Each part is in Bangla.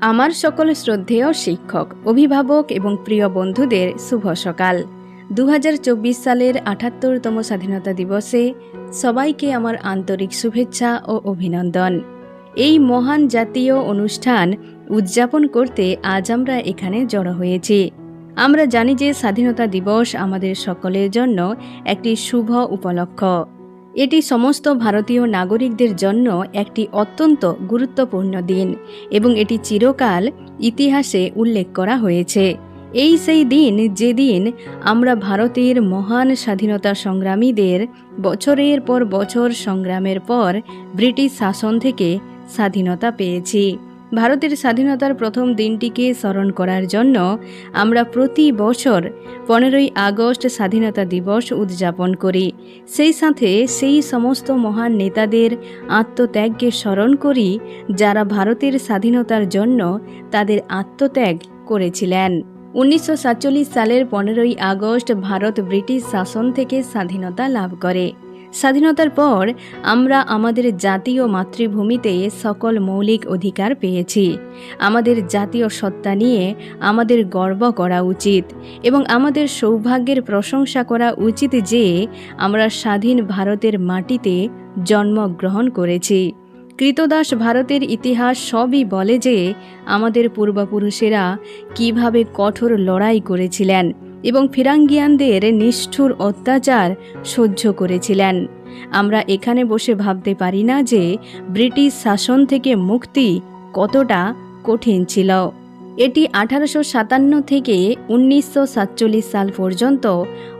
আমার সকল শ্রদ্ধেয় শিক্ষক, অভিভাবক এবং প্রিয় বন্ধুদের শুভ সকাল। দু হাজার চব্বিশ সালের আঠাত্তরতম স্বাধীনতা দিবসে সবাইকে আমার আন্তরিক শুভেচ্ছা ও অভিনন্দন। এই মহান জাতীয় অনুষ্ঠান উদযাপন করতে আজ আমরা এখানে জড়ো হয়েছি। আমরা জানি যে স্বাধীনতা দিবস আমাদের সকলের জন্য একটি শুভ উপলক্ষ। এটি সমস্ত ভারতীয় নাগরিকদের জন্য একটি অত্যন্ত গুরুত্বপূর্ণ দিন এবং এটি চিরকাল ইতিহাসে উল্লেখ করা হয়েছে। এই সেই দিন যেদিন আমরা ভারতের মহান স্বাধীনতা সংগ্রামীদের বছরের পর বছর সংগ্রামের পর ব্রিটিশ শাসন থেকে স্বাধীনতা পেয়েছি। ভারতের স্বাধীনতার প্রথম দিনটিকে স্মরণ করার জন্য আমরা প্রতি বছর পনেরোই আগস্ট স্বাধীনতা দিবস উদযাপন করি। সেই সাথে সেই সমস্ত মহান নেতাদের আত্মত্যাগকে স্মরণ করি, যারা ভারতের স্বাধীনতার জন্য তাদের আত্মত্যাগ করেছিলেন। উনিশশো সাতচল্লিশ সালের পনেরোই আগস্ট ভারত ব্রিটিশ শাসন থেকে স্বাধীনতা লাভ করে। স্বাধীনতার পর আমরা আমাদের জাতীয় মাতৃভূমিতে সকল মৌলিক অধিকার পেয়েছি। আমাদের জাতীয় সত্তা নিয়ে আমাদের গর্ব করা উচিত এবং আমাদের সৌভাগ্যের প্রশংসা করা উচিত যে আমরা স্বাধীন ভারতের মাটিতে জন্মগ্রহণ করেছি। কৃতদাস ভারতের ইতিহাস সবই বলে যে আমাদের পূর্বপুরুষেরা কীভাবে কঠোর লড়াই করেছিলেন। এবং ফিরাঙ্গিয়ানদের নিষ্ঠুর অত্যাচার সহ্য করেছিলেন। আমরা এখানে বসে ভাবতে পারি না যে ব্রিটিশ শাসন থেকে মুক্তি কতটা কঠিন ছিল। এটি আঠারোশো সাতান্ন থেকে উনিশশো সাতচল্লিশ সাল পর্যন্ত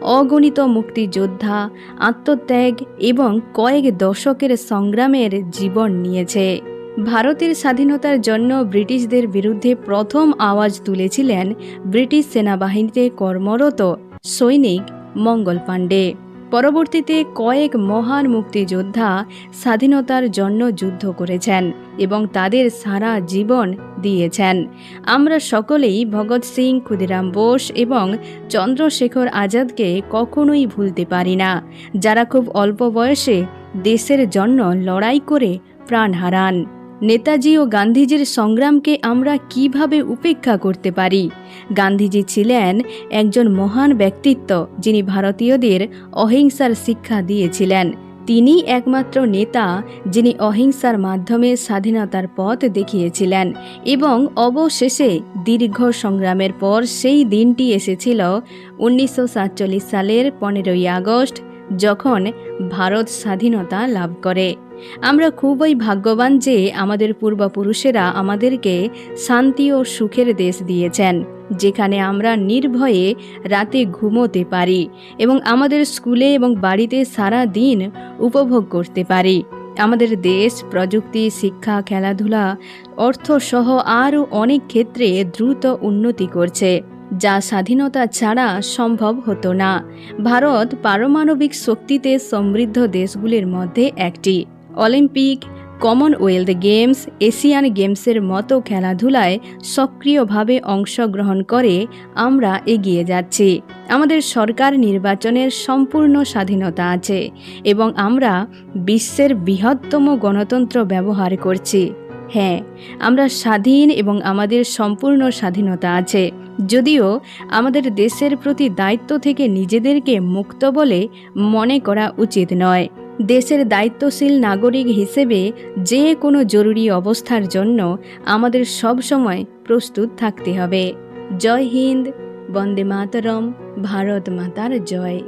অগণিত মুক্তিযোদ্ধা, আত্মত্যাগ এবং কয়েক দশকের সংগ্রামের জীবন নিয়েছে। ভারতের স্বাধীনতার জন্য ব্রিটিশদের বিরুদ্ধে প্রথম আওয়াজ তুলেছিলেন ব্রিটিশ সেনাবাহিনীতে কর্মরত সৈনিক মঙ্গল পাণ্ডে। পরবর্তীতে কয়েক মহান মুক্তিযোদ্ধা স্বাধীনতার জন্য যুদ্ধ করেছেন এবং তাদের সারা জীবন দিয়েছেন। আমরা সকলেই ভগৎ সিং, ক্ষুদিরাম বোস এবং চন্দ্রশেখর আজাদকে কখনোই ভুলতে পারি না। যারা খুব অল্প বয়সে দেশের জন্য লড়াই করে প্রাণ হারান। নেতাজি ও গান্ধীজির সংগ্রামকে আমরা কীভাবে উপেক্ষা করতে পারি? গান্ধীজি ছিলেন একজন মহান ব্যক্তিত্ব, যিনি ভারতীয়দের অহিংসার শিক্ষা দিয়েছিলেন। তিনি একমাত্র নেতা, যিনি অহিংসার মাধ্যমে স্বাধীনতার পথ দেখিয়েছিলেন এবং অবশেষে দীর্ঘ সংগ্রামের পর সেই দিনটি এসেছিল উনিশশো সাতচল্লিশ সালের পনেরোই আগস্ট যখন ভারত স্বাধীনতা লাভ করে। আমরা খুবই ভাগ্যবান যে আমাদের পূর্বপুরুষেরা আমাদেরকে শান্তি ও সুখের দেশ দিয়েছেন, যেখানে আমরা নির্ভয়ে রাতে ঘুমোতে পারি এবং আমাদের স্কুলে এবং বাড়িতে সারা দিন উপভোগ করতে পারি। আমাদের দেশ, প্রযুক্তি, শিক্ষা, খেলাধুলা, অর্থসহ আরও অনেক ক্ষেত্রে দ্রুত উন্নতি করছে। যা স্বাধীনতা ছাড়া সম্ভব হতো না। ভারত পারমাণবিক শক্তিতে সমৃদ্ধ দেশগুলির মধ্যে একটি। অলিম্পিক, কমনওয়েলথ গেমস, এশিয়ান গেমসের মতো খেলাধুলায় সক্রিয়ভাবে অংশগ্রহণ করে আমরা এগিয়ে যাচ্ছি। আমাদের সরকার নির্বাচনের সম্পূর্ণ স্বাধীনতা আছে এবং আমরা বিশ্বের বৃহত্তম গণতন্ত্র ব্যবহার করছি। হ্যাঁ আমরা স্বাধীন এবং আমাদের সম্পূর্ণ স্বাধীনতা আছে। যদিও আমাদের দেশের প্রতি দায়িত্ব থেকে নিজেদেরকে মুক্ত বলে মনে করা উচিত নয়। দেশের দায়িত্বশীল নাগরিক হিসেবে যে কোনো জরুরি অবস্থার জন্য আমাদের সব সময় প্রস্তুত থাকতে হবে। জয় হিন্দ, বন্দে মাতরম, ভারত মাতার জয়।